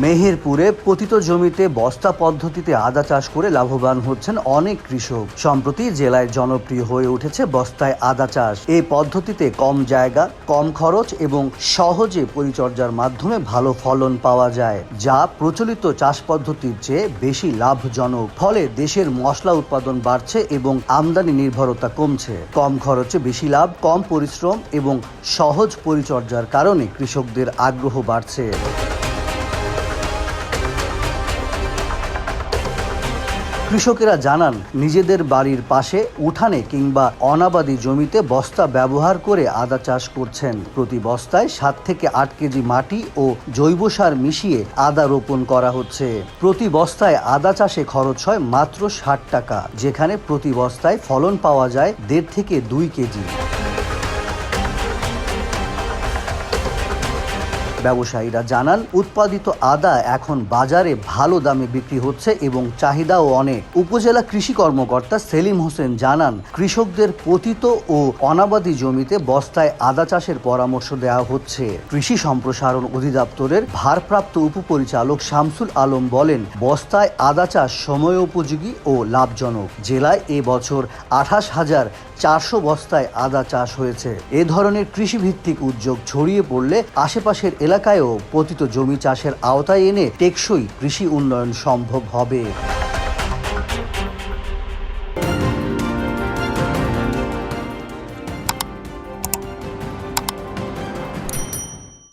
মেহেরপুরে পতিত জমিতে বস্তা পদ্ধতিতে আদা চাষ করে লাভবান হচ্ছেন অনেক কৃষক। সম্প্রতি জেলায় জনপ্রিয় হয়ে উঠেছে বস্তায় আদা চাষ। এই পদ্ধতিতে কম জায়গা, কম খরচ এবং সহজে পরিচর্যার মাধ্যমে ভালো ফলন পাওয়া যায়, যা প্রচলিত চাষ পদ্ধতির চেয়ে বেশি লাভজনক। ফলে দেশের মশলা উৎপাদন বাড়ছে এবং আমদানি নির্ভরতা কমছে। কম খরচে বেশি লাভ, কম পরিশ্রম এবং সহজ পরিচর্যার কারণে কৃষকদের আগ্রহ বাড়ছে। কৃষকেরা জানান, নিজেদের বাড়ির পাশে উঠানে কিংবা অনাবাদি জমিতে বস্তা ব্যবহার করে আদা চাষ করছেন। প্রতি বস্তায় সাত থেকে আট কেজি মাটি ও জৈব সার মিশিয়ে আদা রোপণ করা হচ্ছে। প্রতি বস্তায় আদা চাষে খরচ হয় মাত্র ষাট টাকা, যেখানে প্রতি বস্তায় ফলন পাওয়া যায় দেড় থেকে দুই কেজি। ব্যবসায়ীরা জানান, উৎপাদিত আদা এখন বাজারে ভালো দামে বিক্রি হচ্ছে এবং চাহিদাও অনেক। উপজেলা কৃষি কর্মকর্তা সেলিম হোসেন জানান, কৃষকদের পতিত ও অনাবাদি জমিতে বস্তায় আদা চাষের পরামর্শ দেওয়া হচ্ছে। কৃষি সম্প্রসারণ অধিদপ্তরের ভারপ্রাপ্ত উপপরিচালক শামসুল আলম বলেন, বস্তায় আদা চাষ সময় উপযোগী ও লাভজনক। জেলায় এ বছর আঠাশ হাজার চারশো বস্তায় আদা চাষ হয়েছে। এ ধরনের কৃষিভিত্তিক উদ্যোগ ছড়িয়ে পড়লে আশেপাশের এলাকায়ও পতিত জমি চাষের আওতায় এনে টেকসই কৃষি উন্নয়ন সম্ভব হবে।